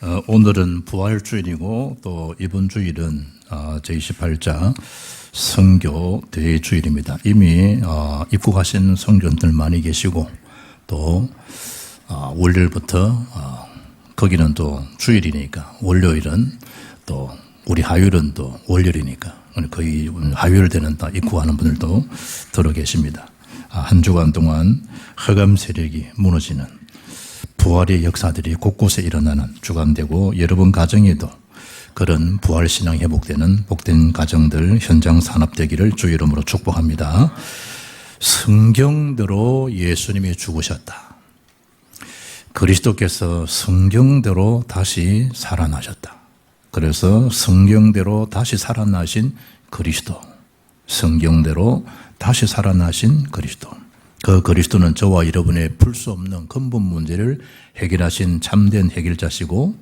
어, 오늘은 부활주일이고 또 이번 주일은 어, 제28자 성교 대주일입니다. 이미 어, 입국하신 성전들 많이 계시고 또 어, 월요일부터 어, 거기는 또 주일이니까 월요일은 또 우리 하율은 또 월요일이니까 거의 하율 되는 다 입국하는 분들도 들어 계십니다. 아, 한 주간 동안 허감 세력이 무너지는 부활의 역사들이 곳곳에 일어나는 주간되고 여러분 가정에도 그런 부활 신앙 회복되는 복된 가정들 현장 산업되기를 주 이름으로 축복합니다. 성경대로 예수님이 죽으셨다. 그리스도께서 성경대로 다시 살아나셨다. 그래서 성경대로 다시 살아나신 그리스도. 성경대로 다시 살아나신 그리스도. 그 그리스도는 저와 여러분의 풀 수 없는 근본 문제를 해결하신 참된 해결자시고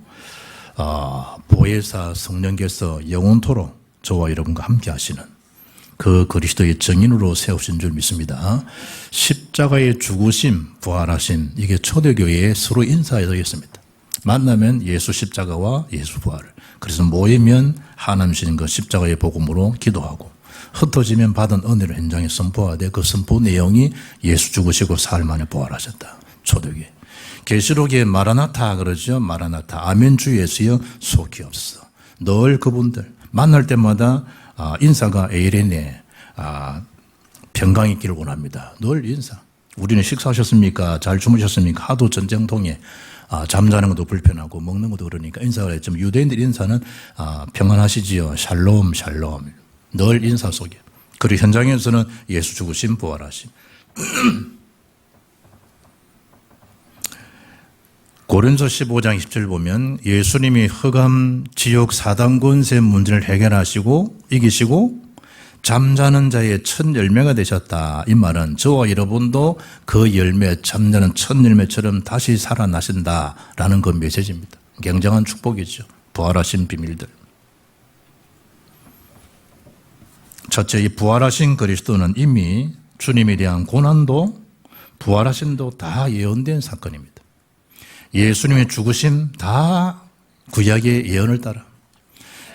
어, 보혜사 성령께서 영원토록 저와 여러분과 함께 하시는 그 그리스도의 정인으로 세우신 줄 믿습니다. 십자가의 죽으심, 부활하심, 이게 초대교회의 서로 인사에 되겠습니다. 만나면 예수 십자가와 예수 부활을. 그래서 모이면 하나님 주신 그 십자가의 복음으로 기도하고 흩어지면 받은 은혜를 현장에 선포하되 그 선포 내용이 예수 죽으시고 사흘 만에 부활하셨다. 초대교회. 계시록에 마라나타 그러죠. 마라나타. 아멘 주 예수여 속이 없어. 늘 그분들 만날 때마다 아, 인사가 에이레네 아, 평강 있기를 원합니다. 늘 인사. 우리는 식사하셨습니까? 잘 주무셨습니까? 하도 전쟁통에 아, 잠자는 것도 불편하고 먹는 것도 그러니까 인사를 했지만 유대인들 인사는 아, 평안하시지요. 샬롬 샬롬. 늘 인사 속에. 그리고 현장에서는 예수 죽으신 부활하심. 고린도 15장 10절 보면 예수님이 흑암 지옥 사단 권세 문제를 해결하시고 이기시고 잠자는 자의 첫 열매가 되셨다. 이 말은 저와 여러분도 그 열매, 잠자는 첫 열매처럼 다시 살아나신다라는 그 메시지입니다. 굉장한 축복이죠. 부활하신 비밀들. 첫째, 이 부활하신 그리스도는 이미 주님에 대한 고난도 부활하심도 다 예언된 사건입니다. 예수님의 죽으심 다 구약의 예언을 따라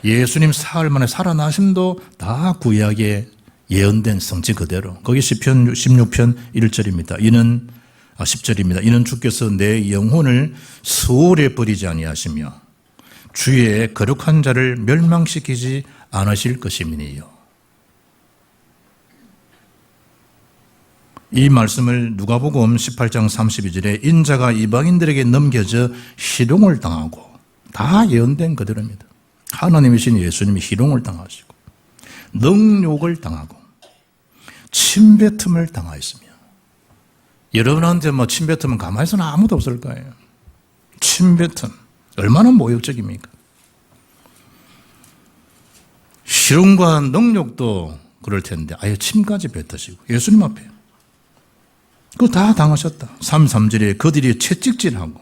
예수님 사흘 만에 살아나심도 다 구약의 예언된 성취 그대로 거기 시편 16편 1절입니다. 이는 아 10절입니다. 이는 주께서 내 영혼을 수월에 버리지 아니하시며 주의 거룩한 자를 멸망시키지 않으실 것임이니요. 이 말씀을 누가복음 18장 32절에 인자가 이방인들에게 넘겨져 희롱을 당하고 다 예언된 그대로입니다. 하나님이신 예수님이 희롱을 당하시고 능욕을 당하고 침뱉음을 당하였으며 여러분한테 뭐 침뱉으면 가만히 있으면 아무도 없을 거예요. 침뱉음 얼마나 모욕적입니까? 희롱과 능욕도 그럴 텐데 아예 침까지 뱉으시고 예수님 앞에 그거 다 당하셨다. 3, 3절에 그들이 채찍질하고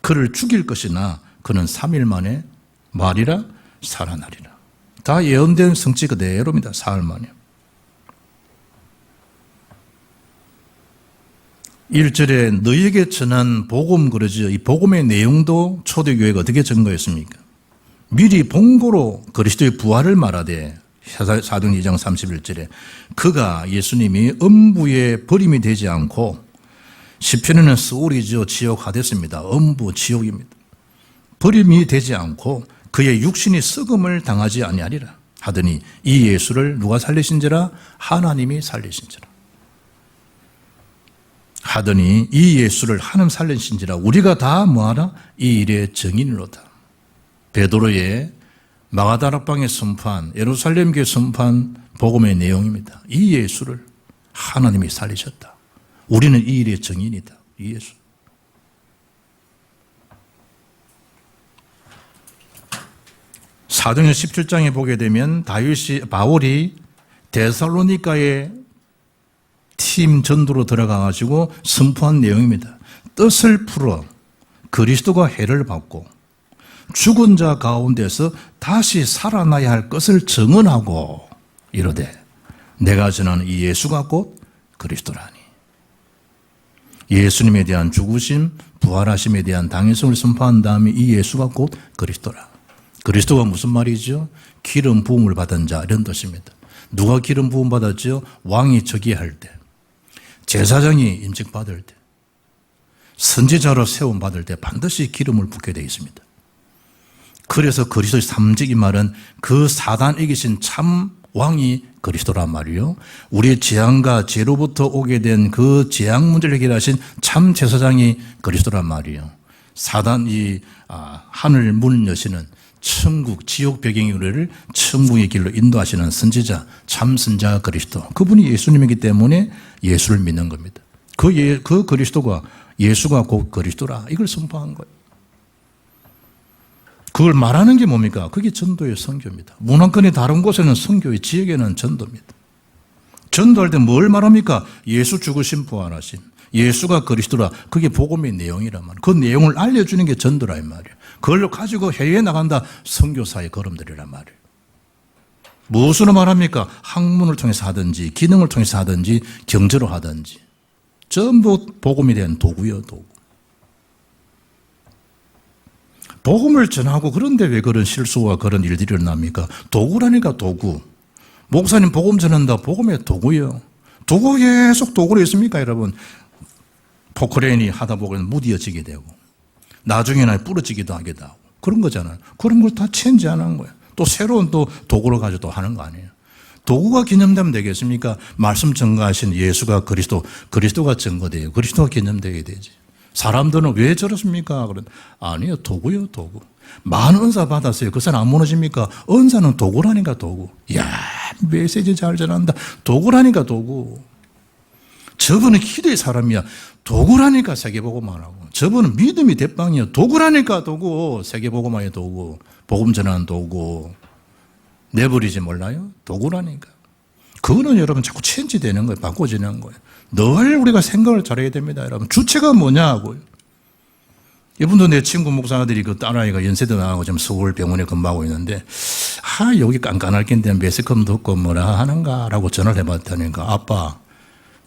그를 죽일 것이나 그는 3일 만에 말이라 살아나리라. 다 예언된 성취 그대로입니다. 사흘 만에. 1절에 너에게 전한 복음 그러죠. 이 복음의 내용도 초대교회가 어떻게 증거했습니까? 미리 본고로 그리스도의 부활을 말하되 사도행 2장 31절에 그가 예수님이 음부에 버림이 되지 않고 시편에는 스올이죠 지옥 하됐습니다. 음부 지옥입니다. 버림이 되지 않고 그의 육신이 썩음을 당하지 아니하리라 하더니 이 예수를 누가 살리신지라 하나님이 살리신지라 하더니 이 예수를 하나님 살리신지라 우리가 다 뭐하라 이 일의 증인으로다 베드로의 마가다락방에 선포한 예루살렘 교회 선포한 복음의 내용입니다. 이 예수를 하나님이 살리셨다. 우리는 이 일의 증인이다. 이 예수. 사도행 17장에 보게 되면 다윗이 바울이 데살로니카의 팀 전도로 들어가 가지고 선포한 내용입니다. 뜻을 풀어 그리스도가 해를 받고 죽은 자 가운데서 다시 살아나야 할 것을 증언하고 이르되 내가 전하는 이 예수가 곧 그리스도라니. 예수님에 대한 죽으심, 부활하심에 대한 당위성을 선포한 다음에 이 예수가 곧 그리스도라. 그리스도가 무슨 말이죠? 기름 부음을 받은 자 이런 뜻입니다. 누가 기름 부음 받았죠? 왕이 즉위할 때, 제사장이 임직 받을 때, 선지자로 세움 받을 때 반드시 기름을 붓게 되어 있습니다. 그래서 그리스도의 삼직 이 말은 그 사단 이기신 참 왕이 그리스도란 말이요. 우리의 재앙과 죄로부터 오게 된 그 재앙 문제를 해결하신 참 제사장이 그리스도란 말이요. 사단이 아, 하늘 문 여시는 천국, 지옥 배경의 우리를 천국의 길로 인도하시는 선지자, 참 선자 그리스도. 그분이 예수님이기 때문에 예수를 믿는 겁니다. 그, 예, 그 그리스도가 예수가 곧 그리스도라. 이걸 선포한 거예요. 그걸 말하는 게 뭡니까? 그게 전도의 선교입니다. 문화권의 다른 곳에는 선교의 지역에는 전도입니다. 전도할 때 뭘 말합니까? 예수 죽으신 부활하신. 예수가 그리스도라. 그게 복음의 내용이란 말이에요. 그 내용을 알려주는 게 전도라 이 말이에요. 그걸 가지고 해외에 나간다. 선교사의 걸음들이란 말이에요. 무엇으로 말합니까? 학문을 통해서 하든지, 기능을 통해서 하든지, 경제로 하든지. 전부 복음에 대한 도구요, 도구. 복음을 전하고 그런데 왜 그런 실수와 그런 일들이 일어납니까? 도구라니까 도구. 목사님 복음 전한다. 복음의 도구요. 도구 계속 도구로 있습니까, 여러분? 포크레인이 하다 보면 무디어지게 되고, 나중에는 부러지기도 하기도 하고, 그런 거잖아요. 그런 걸 다 체인지 안한 거예요. 또 새로운 또 도구를 가지고 또 하는 거 아니에요. 도구가 기념되면 되겠습니까? 말씀 증거하신 예수가 그리스도, 그리스도가 증거돼요. 그리스도가 기념되게 되지. 사람들은 왜 저렇습니까? 그런 아니요 도구요 도구. 많은 은사 받았어요. 그 사람 안 무너집니까? 은사는 도구라니까 도구. 야 메시지 잘 전한다. 도구라니까 도구. 저분은 기도의 사람이야. 도구라니까 세계보고만 하고. 저분은 믿음이 대빵이야. 도구라니까 도구. 세계보고만이 도구. 복음 전하는 도구. 내버리지 몰라요? 도구라니까. 그거는 여러분 자꾸 체인지 되는 거예요. 바꿔지는 거예요. 늘 우리가 생각을 잘해야 됩니다, 여러분. 주체가 뭐냐고요. 이분도 내 친구 목사들이 그 딸아이가 연세대 나가고 지금 서울 병원에 근무하고 있는데, 아, 여기 깐깐할 낀데 매스컴 듣고 뭐라 하는가라고 전화를 해봤다니까, 아빠,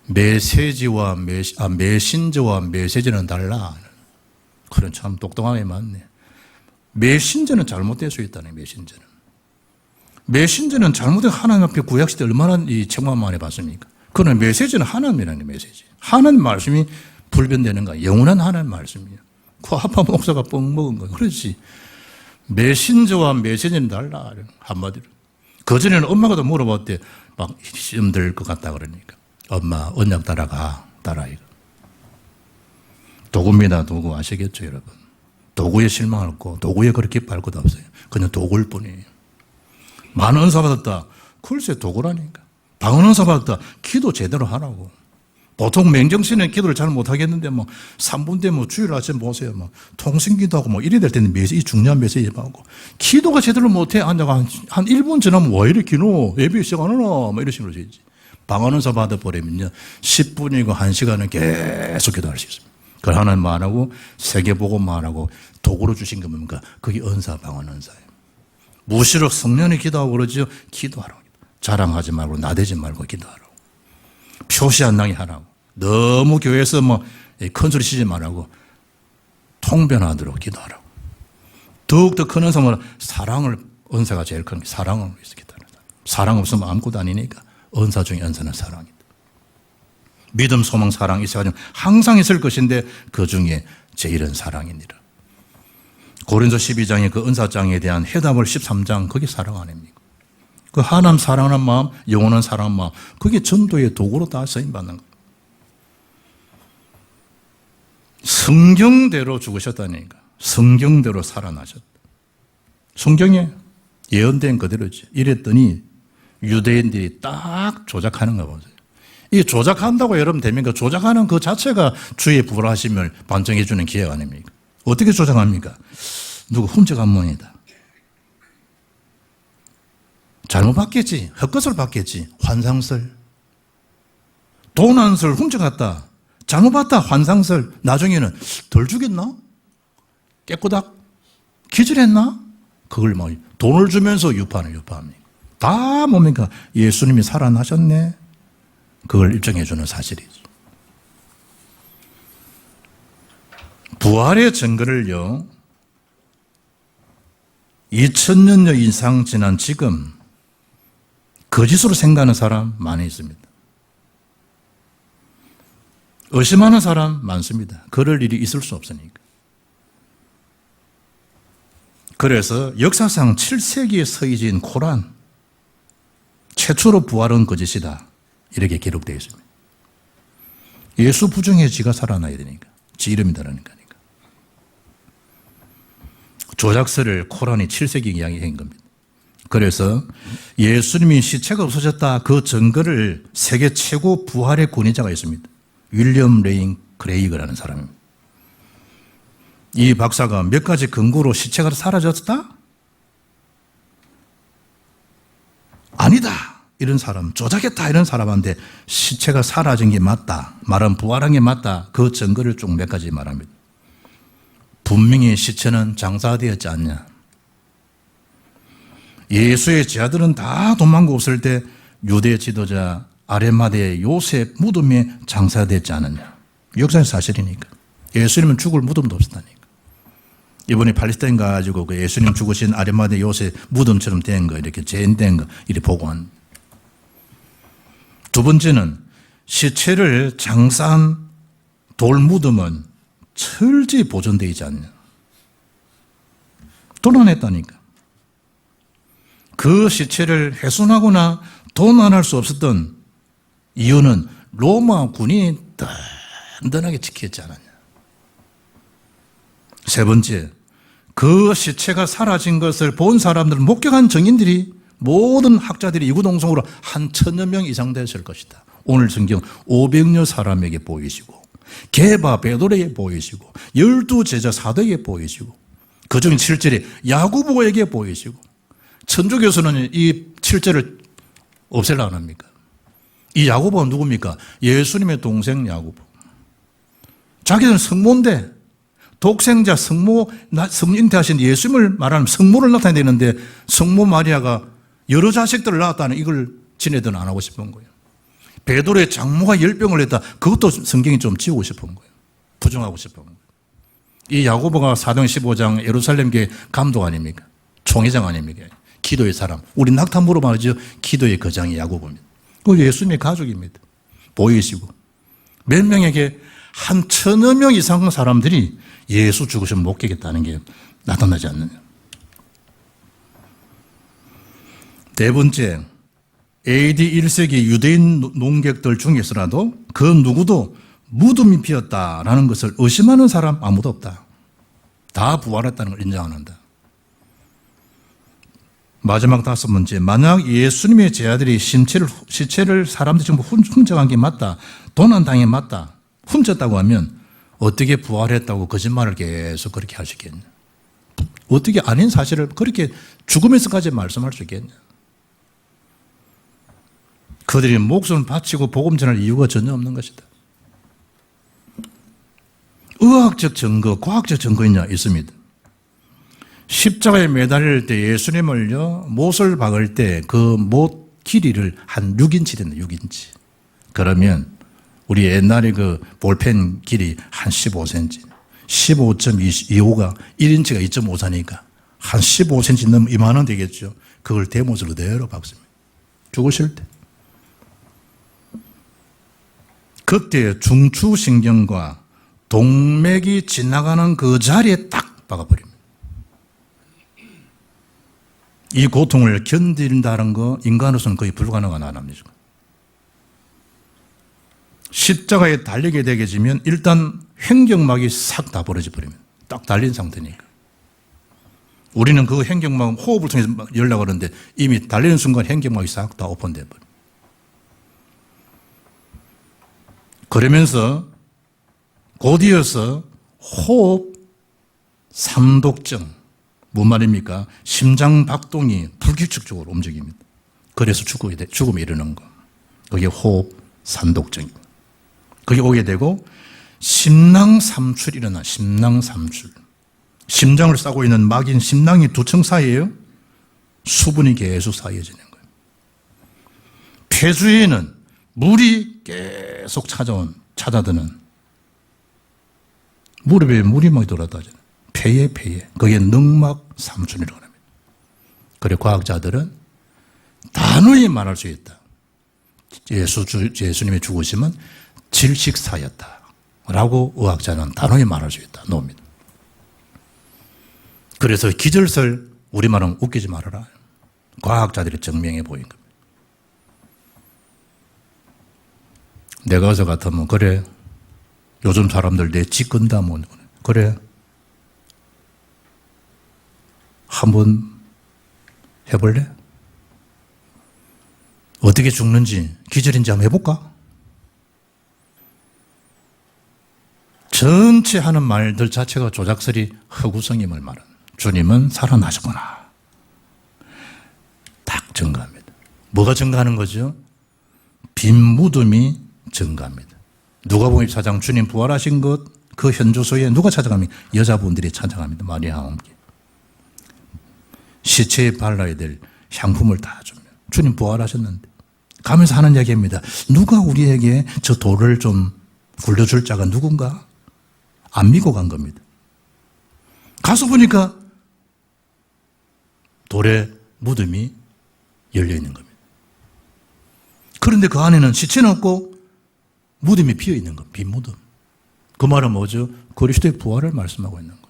메시지와 메시, 아, 메신저와 메시지는 달라. 그런 참 똑똑하게 맞네. 메신저는 잘못될 수 있다네, 메신저는. 메신저는 잘못된 하나님 앞에 구약시대 얼마나 이 책만 많이 봤습니까? 그러나 메시지는 하나님이라는 메시지. 하나님 말씀이 불변되는 거야. 영원한 하나님 말씀이야. 그 아빠 목사가 뻥 먹은 거야. 그렇지. 메신저와 메시지는 달라. 한마디로. 그전에는 엄마가 물어봤대. 막 시험 들것 같다 그러니까. 엄마, 언약 따라가. 따라이가. 도구입니다. 도구. 아시겠죠, 여러분? 도구에 실망할 거, 도구에 그렇게 기뻐할 것도 없어요. 그냥 도구일 뿐이에요. 많은 은사 받았다. 글쎄 도구라니까. 방언 은사 받았다. 기도 제대로 하라고. 보통 맹정신은 기도를 잘 못하겠는데 뭐 3분 되면 주일 아침 보세요. 뭐 통신기도하고 뭐 이래 될 때는 메시지 중요한 메시지 하고 기도가 제대로 못해 앉아가 한, 한 1분 지나면 왜 이렇게 기노 예배 시간 하나 뭐 이런 식으로 되지. 방언 은사 받아버리면요 10분이고 1시간은 계속 기도할 수 있습니다. 그걸 하나님 말하고 세계보고 말하고 도구로 주신 게 뭡니까? 그게 은사 방언 은사예요. 무시록 성년이 기도하고 그러죠. 기도하라고. 자랑하지 말고 나대지 말고 기도하라고. 표시 안 나게 하라고. 너무 교회에서 뭐 큰 소리 치지 말라고 통변하도록 기도하라고. 더욱더 큰 은사는 사랑을 은사가 제일 큰게 사랑을 위해서 기도하는 사랑 없으면 아무것도 아니니까 은사 중에 은사는 사랑이다. 믿음, 소망, 사랑 있어가지고 항상 있을 것인데 그 중에 제일은 사랑입니다. 고린도 12장의 그 은사장에 대한 해답을 13장 그게 사랑 아닙니까? 그 하나님 사랑하는 마음, 영원한 사랑하는 마음 그게 전도의 도구로 다 쓰임받는 거예요. 성경대로 죽으셨다니까. 성경대로 살아나셨다. 성경에 예언된 그대로지. 이랬더니 유대인들이 딱 조작하는 거 보세요. 이 조작한다고 여러분 됩니까? 조작하는 그 자체가 주의 부활하심을 반증해 주는 기회 아닙니까? 어떻게 조작합니까? 누구 훔쳐간 모이다. 잘못 받겠지. 헛것을 받겠지. 환상설. 도난설 훔쳐갔다. 잘못 봤다. 환상설. 나중에는 덜 주겠나? 깨꼬닥? 기절했나? 그걸 뭐 돈을 주면서 유파는 유파합니다. 다 뭡니까? 예수님이 살아나셨네. 그걸 입증해 주는 사실이죠. 부활의 증거를요, 2000년여 이상 지난 지금, 거짓으로 생각하는 사람 많이 있습니다. 의심하는 사람 많습니다. 그럴 일이 있을 수 없으니까. 그래서 역사상 7세기에 서해진 코란, 최초로 부활은 거짓이다. 이렇게 기록되어 있습니다. 예수 부정해 지가 살아나야 되니까. 지 이름이 다르니까. 조작서를 코란이 7세기 이야기한 겁니다. 그래서 예수님이 시체가 없어졌다 그 증거를 세계 최고 부활의 권위자가 있습니다. 윌리엄 레인 크레이그라는 사람입니다. 이 박사가 몇 가지 근거로 시체가 사라졌다? 아니다. 이런 사람, 조작했다. 이런 사람한테 시체가 사라진 게 맞다. 말은 부활한 게 맞다. 그 증거를 쭉 몇 가지 말합니다. 분명히 시체는 장사되었지 않냐. 예수의 제자들은 다 도망가 없을 때 유대 지도자 아레마대 요셉 무덤에 장사됐지 않느냐. 역사의 사실이니까. 예수님은 죽을 무덤도 없었다니까. 이번에 팔레스타인 가지고 그 예수님 죽으신 아레마대 요셉 무덤처럼 된 거, 이렇게 재현된 거, 이렇게 보고한. 두 번째는 시체를 장사한 돌 무덤은 철저히 보존되어 있지 않냐. 도난했다니까. 그 시체를 훼손하거나 도난할 수 없었던 이유는 로마 군이 든든하게 지켰지 않았냐. 세 번째, 그 시체가 사라진 것을 본 사람들, 목격한 증인들이 모든 학자들이 이구동성으로 한 천여 명 이상 됐을 것이다. 오늘 성경 500여 사람에게 보이시고, 개바 베드로에게 보이시고, 열두 제자 사도에게 보이시고, 그중 7절에 야구보에게 보이시고, 천주 교수는 이 7절을 없앨라 안 합니까? 이 야고보가 누굽니까? 예수님의 동생 야고보. 자기는 성모인데 독생자 성모 성인태하신 예수님을 말하는 성모를 나타내는데 성모 마리아가 여러 자식들을 낳았다는 이걸 지네들은 안 하고 싶은 거예요. 베드로의 장모가 열병을 했다. 그것도 성경이 좀 지우고 싶은 거예요. 부정하고 싶은 거예요. 이 야고보가 사도행 15장 예루살렘교회 감독 아닙니까? 총회장 아닙니까? 기도의 사람. 우리 낙타무로 말하죠. 기도의 거장이 야고보입니다. 그 예수님의 가족입니다. 보이시고. 몇 명에게 한 천여 명 이상 사람들이 예수 죽으신 목격했다는 게 나타나지 않느냐. 네 번째, AD 1세기 유대인 농객들 중에서라도 그 누구도 무덤이 비었다라는 것을 의심하는 사람 아무도 없다. 다 부활했다는 걸 인정한다. 마지막 다섯 번째, 만약 예수님의 제자들이 심체를, 시체를 사람들이 전부 훔쳐간 게 맞다, 도난 당해 맞다, 훔쳤다고 하면 어떻게 부활했다고 거짓말을 계속 그렇게 하시겠냐? 어떻게 아닌 사실을 그렇게 죽으면서까지 말씀할 수 있겠냐? 그들이 목숨을 바치고 복음 전할 이유가 전혀 없는 것이다. 의학적 증거, 과학적 증거 있냐? 있습니다. 십자가에 매달릴 때 예수님을요, 못을 박을 때 그 못 길이를 한 6인치 된다, 6인치. 그러면 우리 옛날에 그 볼펜 길이 한 15cm. 15.25가 1인치가 2.54니까 한 15cm 넘 이만원 되겠죠. 그걸 대못을 그대로 박습니다. 죽으실 때. 그때 중추신경과 동맥이 지나가는 그 자리에 딱 박아버립니다. 이 고통을 견딘다는 거 인간으로서는 거의 불가능한 안합니다. 십자가에 달리게 되게 되면 일단 횡격막이 싹 다 벌어져 버립니다. 딱 달린 상태니까. 우리는 그 횡격막 호흡을 통해서 열려고 하는데 이미 달리는 순간 횡격막이 싹 다 오픈돼 버려. 그러면서 곧이어서 호흡 삼독증, 뭔 말입니까? 심장 박동이 불규칙적으로 움직입니다. 그래서 죽음에, 죽음에 이르는 거. 그게 호흡 산독증입니다. 그게 오게 되고, 심낭삼출이 일어나, 심낭삼출. 심장을 싸고 있는 막인 심낭이 두 층 사이에요. 수분이 계속 쌓여지는 거예요. 폐주에는 물이 계속 찾아온, 찾아드는 무릎에 물이 막 들어왔다잖아요. 폐에 폐에. 그게 능막 삼순이라고 합니다. 그래 과학자들은 단호히 말할 수 있다. 예수, 주, 예수님의 죽으심은 질식사였다. 라고 의학자는 단호히 말할 수 있다. 놉니다. 그래서 기절설 우리말은 웃기지 말아라. 과학자들이 증명해 보인 겁니다. 내가 어서 같으면 그래 요즘 사람들 내 짓건다 뭐 그래 한번 해볼래? 어떻게 죽는지 기절인지 한번 해볼까? 전체 하는 말들 자체가 조작설이 허구성임을 말은 주님은 살아나셨구나. 딱 증가합니다. 뭐가 증가하는 거죠? 빈 무덤이 증가합니다. 누가복음 4장 주님 부활하신 것 그 현주소에 누가 찾아갑니까? 여자분들이 찾아갑니다. 마리아와 함께. 시체에 발라야 될 향품을 다 주면 주님 부활하셨는데 가면서 하는 얘기입니다. 누가 우리에게 저 돌을 좀 굴려줄 자가 누군가? 안 믿고 간 겁니다. 가서 보니까 돌에 무덤이 열려 있는 겁니다. 그런데 그 안에는 시체는 없고 무덤이 비어 있는 겁니다. 빈 무덤. 그 말은 뭐죠? 그리스도의 부활을 말씀하고 있는 거예요.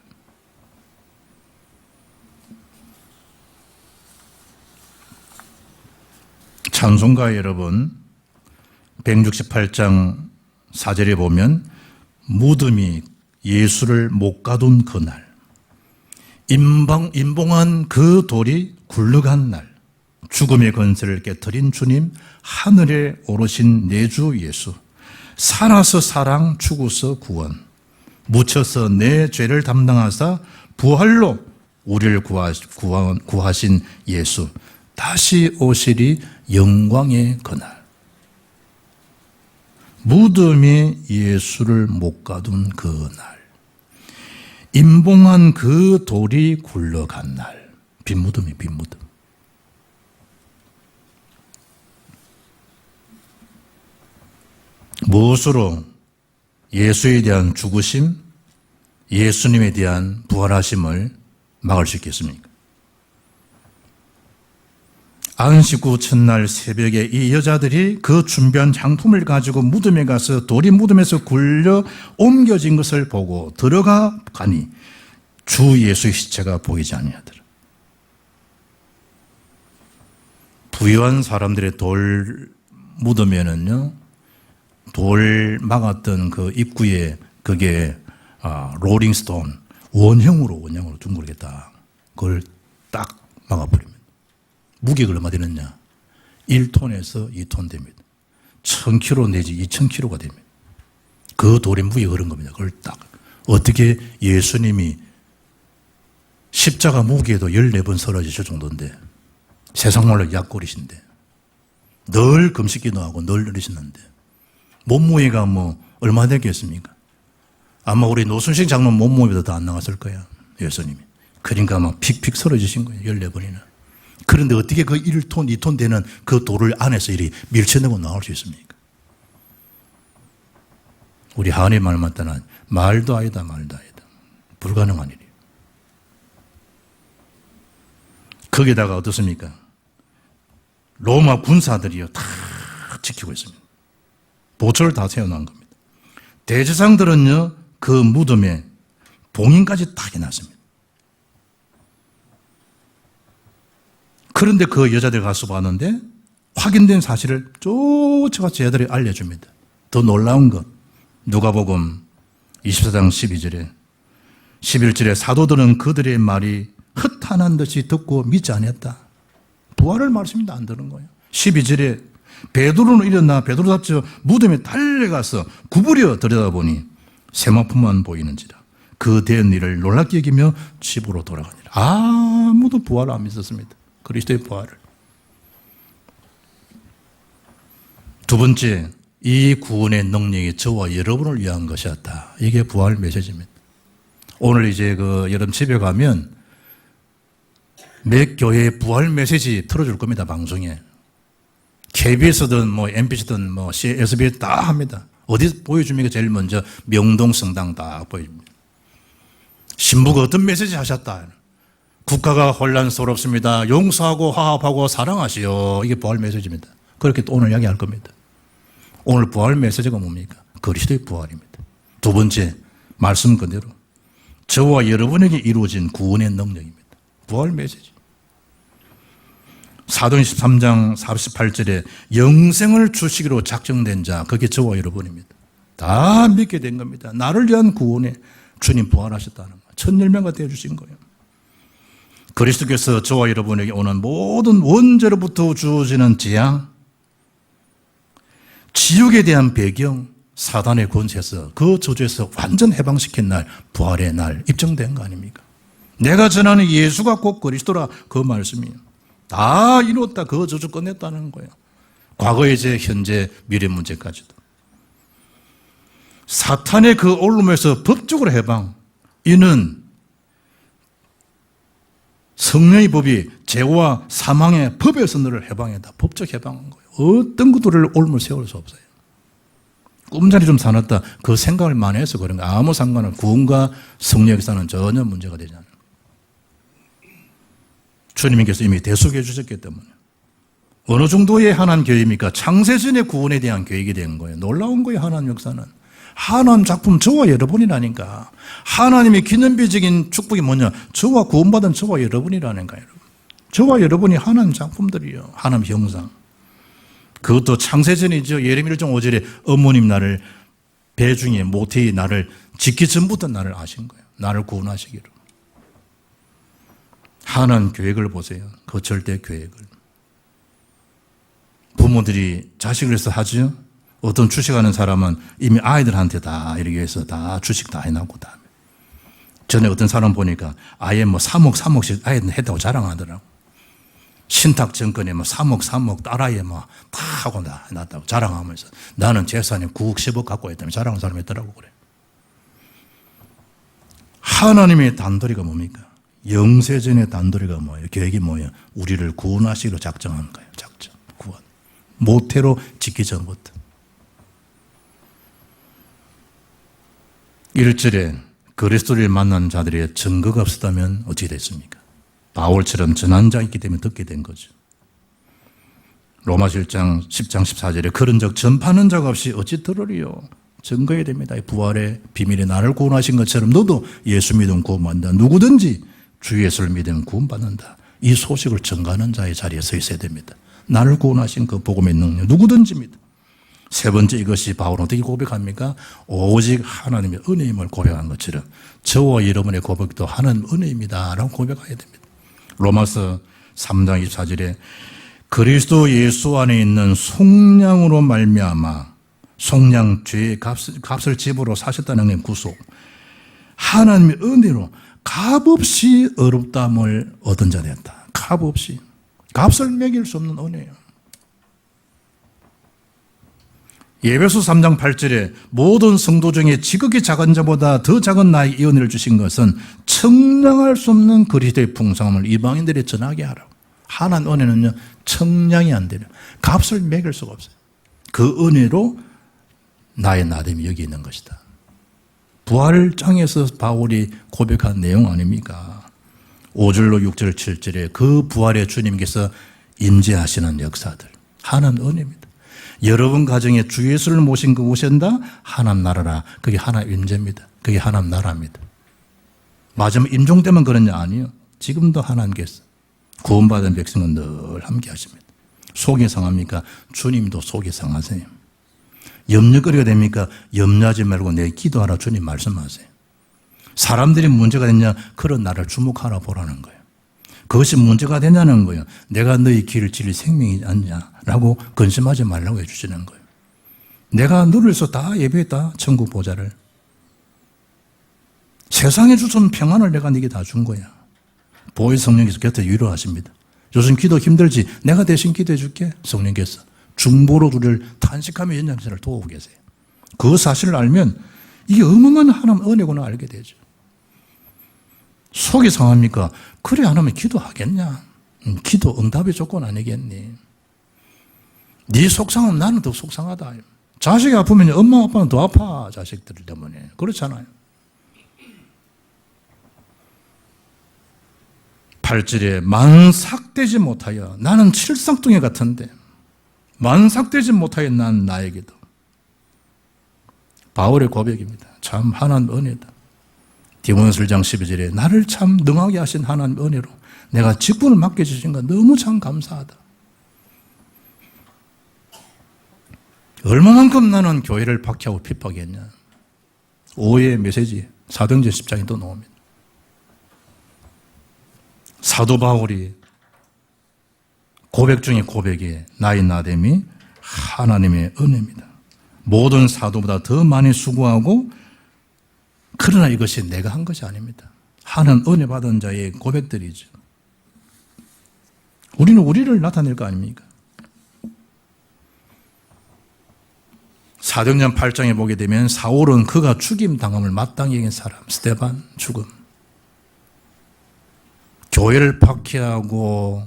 찬송가 여러분 168장 4절에 보면 무덤이 예수를 못 가둔 그날 인봉, 인봉한 그 돌이 굴러간 날 죽음의 권세를 깨뜨린 주님 하늘에 오르신 내주 예수 살아서 사랑 죽어서 구원 묻혀서 내 죄를 담당하사 부활로 우리를 구하, 구하, 구하신 예수 다시 오시리 영광의 그날. 무덤에 예수를 못 가둔 그날. 임봉한 그 돌이 굴러간 날. 빈무덤이 빈무덤. 무엇으로 예수에 대한 죽으심, 예수님에 대한 부활하심을 막을 수 있겠습니까? 안식구 첫날 새벽에 이 여자들이 그 준비한 장품을 가지고 무덤에 가서 돌이 무덤에서 굴려 옮겨진 것을 보고 들어가 가니 주 예수의 시체가 보이지 아니하더라. 부유한 사람들의 돌 무덤에는요, 돌 막았던 그 입구에 그게 아, 로링스톤 원형으로 원형으로 둥글겠다. 그걸 딱 막아버립니다. 무게가 얼마 되느냐? 1톤에서 2톤 됩니다. 1000kg 내지 2000kg가 됩니다. 그 돌의 무게가 그런 겁니다. 그걸 딱 어떻게 예수님이 십자가 무게도 14번 쓰러지실 정도인데 세상 말로 약골이신데 늘 금식 기도 하고 늘 늘으시는데 몸무게가 뭐 얼마 되겠습니까? 아마 우리 노순식 장로 몸무게보다 더 안 나갔을 거야. 예수님이. 그러니까 막 픽픽 쓰러지신 거예요. 14번이나. 그런데 어떻게 그 1톤, 2톤 되는 그 돌을 안에서 이리 밀쳐내고 나올 수 있습니까? 우리 하은의 말 맞다는 말도 아니다, 말도 아니다. 불가능한 일이에요. 거기다가 어떻습니까? 로마 군사들이요, 다 지키고 있습니다. 보초를 다 세워놓은 겁니다. 대제상들은요, 그 무덤에 봉인까지 다 해놨습니다. 그런데 그 여자들 가서 봤는데 확인된 사실을 쫓아가 제자들이 알려줍니다. 더 놀라운 것, 누가복음 24장 12절에 11절에 사도들은 그들의 말이 흩하는 듯이 듣고 믿지 않았다. 부활을 말씀입니다. 안 들은 거예요. 12절에 베드로는 일어나 베드로답죠 무덤에 달려가서 구부려 들여다보니 세마품만 보이는지라 그 된 일을 놀랍게 여기며 집으로 돌아가니라 아무도 부활을 안 믿었습니다 그리스도의 부활을 두 번째 이 구원의 능력이 저와 여러분을 위한 것이었다 이게 부활 메시지입니다 오늘 이제 그 여러분 집에 가면 몇 교회 부활 메시지 틀어줄 겁니다 방송에 KBS든 뭐 MBC든 뭐 SBS 다 합니다. 어디 보여줍니까? 제일 먼저 명동 성당 다 보여줍니다. 신부가 어떤 메시지 하셨다. 국가가 혼란스럽습니다. 용서하고 화합하고 사랑하시오. 이게 부활 메시지입니다. 그렇게 또 오늘 이야기할 겁니다. 오늘 부활 메시지가 뭡니까? 그리스도의 부활입니다. 두 번째, 말씀 그대로. 저와 여러분에게 이루어진 구원의 능력입니다. 부활 메시지. 사도행 13장 48절에 영생을 주시기로 작정된 자, 그게 저와 여러분입니다. 다 믿게 된 겁니다. 나를 위한 구원에 주님 부활하셨다는 거. 천열명가 되어주신 거예요. 그리스도께서 저와 여러분에게 오는 모든 원죄로부터 주어지는 재앙, 지옥에 대한 배경, 사단의 권세에서 그 저주에서 완전 해방시킨 날, 부활의 날 입증된 거 아닙니까? 내가 전하는 예수가 곧 그리스도라 그 말씀이에요. 다 이뤘다. 그 저주 끝냈다는 거예요. 과거의 제 현재, 미래 문제까지도. 사탄의 그 올름에서 법적으로 해방. 이는 성령의 법이 죄와 사망의 법에서 너를 해방했다. 법적 해방한 거예요. 어떤 것들을 올물 세울 수 없어요. 꿈자리 좀 사놨다. 그 생각을 많이 해서 그런 거 아무 상관은 구원과 성령에서는 전혀 문제가 되지 않아요. 주님께서 이미 대속해 주셨기 때문에. 어느 정도의 하나님 교회입니까? 창세전의 구원에 대한 계획이 된 거예요. 놀라운 거예요, 하나님 역사는. 하나님 작품 저와 여러분이라니까. 하나님의 기념비적인 축복이 뭐냐? 저와 구원받은 저와 여러분이라는 거예요. 저와 여러분이 하나님 작품들이요. 하나님 형상. 그것도 창세전이죠. 예레미야 1장 5절에 어머님 나를 배중에 모태의 나를 짓기 전부터 나를 아신 거예요. 나를 구원하시기로. 하나님 계획을 보세요. 그 절대 계획을. 부모들이 자식을 위해서 하죠. 어떤 주식하는 사람은 이미 아이들한테 다 이렇게 해서 다 주식 다 해놨고 다. 전에 어떤 사람 보니까 아예 뭐 3억, 3억씩 아이들 했다고 자랑하더라고. 신탁 정권에 뭐 3억, 3억 딸아이 뭐다 하고 다 해놨다고 자랑하면서 나는 재산이 9억, 10억 갖고 있다며 자랑하는 사람이 있더라고 그래. 하나님의 단도리가 뭡니까? 영세전의 단도리가 뭐예요? 계획이 뭐예요? 우리를 구원하시기로 작정한 거예요. 작정, 구원. 모태로 짓기 전부터. 1절에 그리스도를 만난 자들의 증거가 없었다면 어찌 됐습니까? 바울처럼 전한 자 있기 때문에 듣게 된 거죠. 로마 1장 10장 14절에 그런 적 전파하는 자가 없이 어찌 들으리요? 증거해야 됩니다. 부활의 비밀에 나를 구원하신 것처럼 너도 예수 믿으면 구원받는다. 누구든지 주 예수를 믿으면 구원받는다. 이 소식을 전가하는 자의 자리에 서 있어야 됩니다. 나를 구원하신 그 복음의 능력 누구든지입니다. 세 번째 이것이 바울은 어떻게 고백합니까? 오직 하나님의 은혜임을 고백한 것처럼 저와 여러분의 고백도 하나님 은혜입니다. 라고 고백해야 됩니다. 로마서 3장 24절에 그리스도 예수 안에 있는 속량으로 말미암아 속량 죄의 값을, 값을 집으로 사셨다는 게 구속. 하나님의 은혜로 값없이 어렵담을 얻은 자 됐다. 값없이. 값을 매길 수 없는 은혜예요. 예배소 3장 8절에 모든 성도 중에 지극히 작은 자보다 더 작은 나의 이 은혜를 주신 것은 청량할 수 없는 그리스도의 풍성함을 이방인들이 전하게 하라고. 하나님 은혜는요, 청량이 안 되려. 값을 매길 수가 없어요. 그 은혜로 나의 나됨이 여기 있는 것이다. 부활장에서 바울이 고백한 내용 아닙니까? 5절로 6절, 7절에 그 부활의 주님께서 임재하시는 역사들. 하나님 은혜입니다. 여러분 가정에 주 예수를 모신 그 오신다? 하나님 나라라. 그게 하나님 임재입니다. 그게 하나님 나라입니다. 마지막 임종 때만 그러냐? 아니요. 지금도 하나님께서 구원받은 백성은 늘 함께 하십니다. 속이 상합니까? 주님도 속이 상하세요. 염려거리가 됩니까? 염려하지 말고 내 기도하라 주님 말씀하세요. 사람들이 문제가 됐냐? 그런 나를 주목하라 보라는 거예요. 그것이 문제가 되냐는 거예요. 내가 너희 길을 지릴 생명이 않냐 라고 근심하지 말라고 해주시는 거예요. 내가 위해서 다 예배했다. 천국 보좌를. 세상에 주신 평안을 내가 네게 다 준 거야. 보혜 성령께서 곁에 위로하십니다. 요즘 기도 힘들지? 내가 대신 기도해 줄게. 성령께서. 중보로 우리를 탄식하며 연장선을 도우고 계세요. 그 사실을 알면 이게 어마어마한 하나님 은혜구나 알게 되죠. 속이 상합니까? 그래 안 하면 기도하겠냐? 음, 기도 응답의 조건 아니겠니? 네 속상하면 나는 더 속상하다. 자식이 아프면 엄마 아빠는 더 아파 자식들 때문에 그렇잖아요. 8절에 만삭되지 못하여 나는 칠성둥이 같은데 만삭되지 못하여 난 나에게도 바울의 고백입니다. 참 하나님 은혜다. 디모데서 1장 12절에 나를 참 능하게 하신 하나님 은혜로 내가 직분을 맡겨 주신 거 너무 참 감사하다. 얼마만큼 나는 교회를 박해하고 핍박했냐. 오해의 메시지 사도행전 10장에 또 나옵니다. 사도 바울이 고백 중에 고백이 나의 나됨이 하나님의 은혜입니다. 모든 사도보다 더 많이 수고하고 그러나 이것이 내가 한 것이 아닙니다. 하는 은혜 받은 자의 고백들이죠. 우리는 우리를 나타낼 거 아닙니까? 사도행전 8장에 보게 되면 사울은 그가 죽임 당함을 마땅히 여긴 사람 스테반 죽음 교회를 박해하고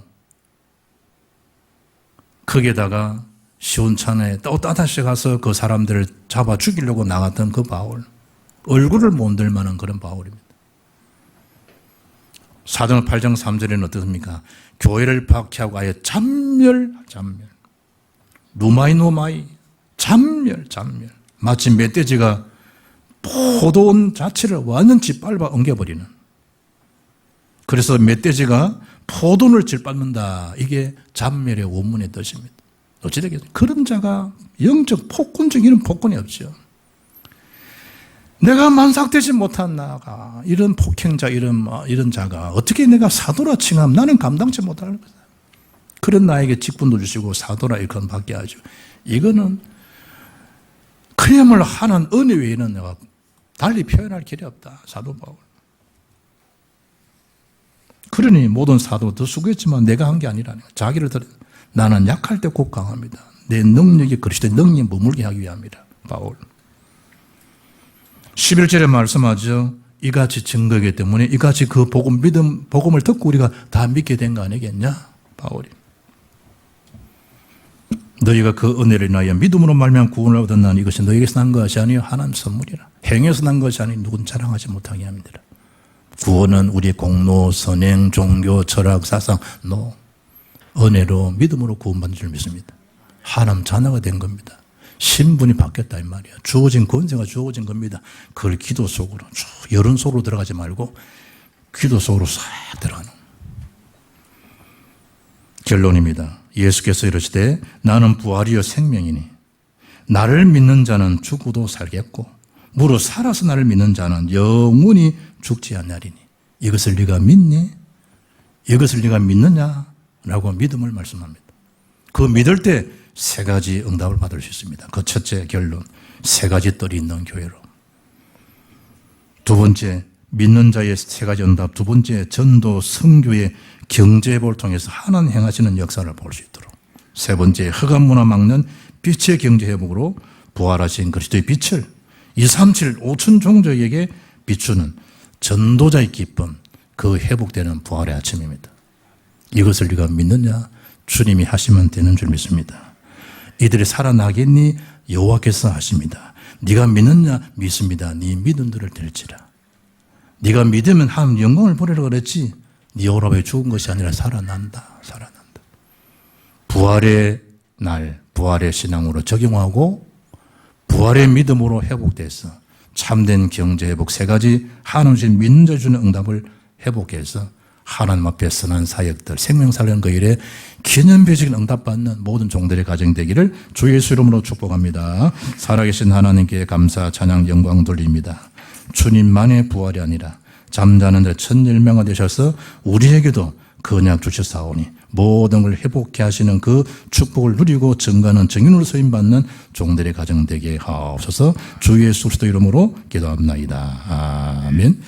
거기에다가 시온산에 또 따다시 가서 그 사람들을 잡아 죽이려고 나갔던 그 바울 얼굴을 못 들 만한 그런 바울입니다. 사도행 8장 3절에는 어떻습니까? 교회를 박해하고 아예 잔멸 잔멸 루마이 노마이 잔멸 잔멸 마치 멧돼지가 포도원 자체를 완전 짓밟아 엉겨버리는. 그래서 멧돼지가 포도를 짓밟는다. 이게 잔멸의 원문의 뜻입니다. 어찌되겠습니까? 그런 자가 영적 폭군적 이런 폭군이 없죠 내가 만삭되지 못한 나가 이런 폭행자 이런 어, 이런 자가 어떻게 내가 사도라 칭함? 나는 감당치 못하는 거다. 그런 나에게 직분도 주시고 사도라 일컬음 받게 하죠. 이거는 그야말로 하는 은혜 외에는 내가 달리 표현할 길이 없다. 사도 바울. 그러니 모든 사도 더 수고했지만 내가 한 게 아니라는 거야. 자기를 들어 나는 약할 때 곧 강합니다. 내 능력이 그리스도의 능력에 머물게 하기 위함이다. 바울. 11절에 말씀하죠. 이같이 증거이기 때문에 이같이 그 복음 믿음 복음을 듣고 우리가 다 믿게 된 거 아니겠냐? 바울이. 너희가 그 은혜를 인하여 믿음으로 말미암아 구원을 얻었나니 이것이 너희에게서 난 것이 아니요 하나님 선물이라 행해서 난 것이 아니 누군 자랑하지 못하게 합니다. 구원은 우리 공로, 선행, 종교, 철학, 사상, 노 은혜로 믿음으로 구원받는 줄 믿습니다. 하나님 자녀가 된 겁니다. 신분이 바뀌었다 이 말이야. 주어진 권세가 주어진 겁니다. 그걸 기도 속으로 쭉 여론 속으로 들어가지 말고 기도 속으로 싹 들어가는 결론입니다. 예수께서 이르시되 나는 부활이요 생명이니 나를 믿는 자는 죽어도 살겠고 무릇 살아서 나를 믿는 자는 영원히 죽지 않나리니 이것을 네가 믿니? 이것을 네가 믿느냐? 라고 믿음을 말씀합니다. 그 믿을 때 세 가지 응답을 받을 수 있습니다. 그 첫째 결론 세 가지 뜰이 있는 교회로 두 번째 믿는 자의 세 가지 응답 두 번째 전도 성교의 경제회복을 통해서 하나님 행하시는 역사를 볼 수 있도록 세 번째 허감 문화 막는 빛의 경제 회복으로 부활하신 그리스도의 빛을 237 5천 종족에게 비추는 전도자의 기쁨 그 회복되는 부활의 아침입니다. 이것을 네가 믿느냐 주님이 하시면 되는 줄 믿습니다. 이들이 살아나겠니 여호와께서 하십니다. 네가 믿느냐 믿습니다. 네 믿음들을 들지라. 네가 믿으면 하나님 영광을 보내라 그랬지. 네 오라버니 죽은 것이 아니라 살아난다. 살아난다. 부활의 날, 부활의 신앙으로 적용하고 부활의 믿음으로 회복돼서 참된 경제 회복 세 가지 하나님 믿는 자 주는 응답을 회복해서 하나님 앞에 선한 사역들 생명살련 그 일에 기념비적인 응답받는 모든 종들의 가정 되기를 주 예수 이름으로 축복합니다. 살아계신 하나님께 감사 찬양 영광 돌립니다. 주님만의 부활이 아니라 잠자는 자 천일명화 되셔서 우리에게도 근약 주셨사오니 모든 걸 회복케 하시는 그 축복을 누리고 증가하는 증인으로 서임받는 종들의 가정 되게 하옵소서 주 예수 그리스도 이름으로 기도합나이다. 아멘.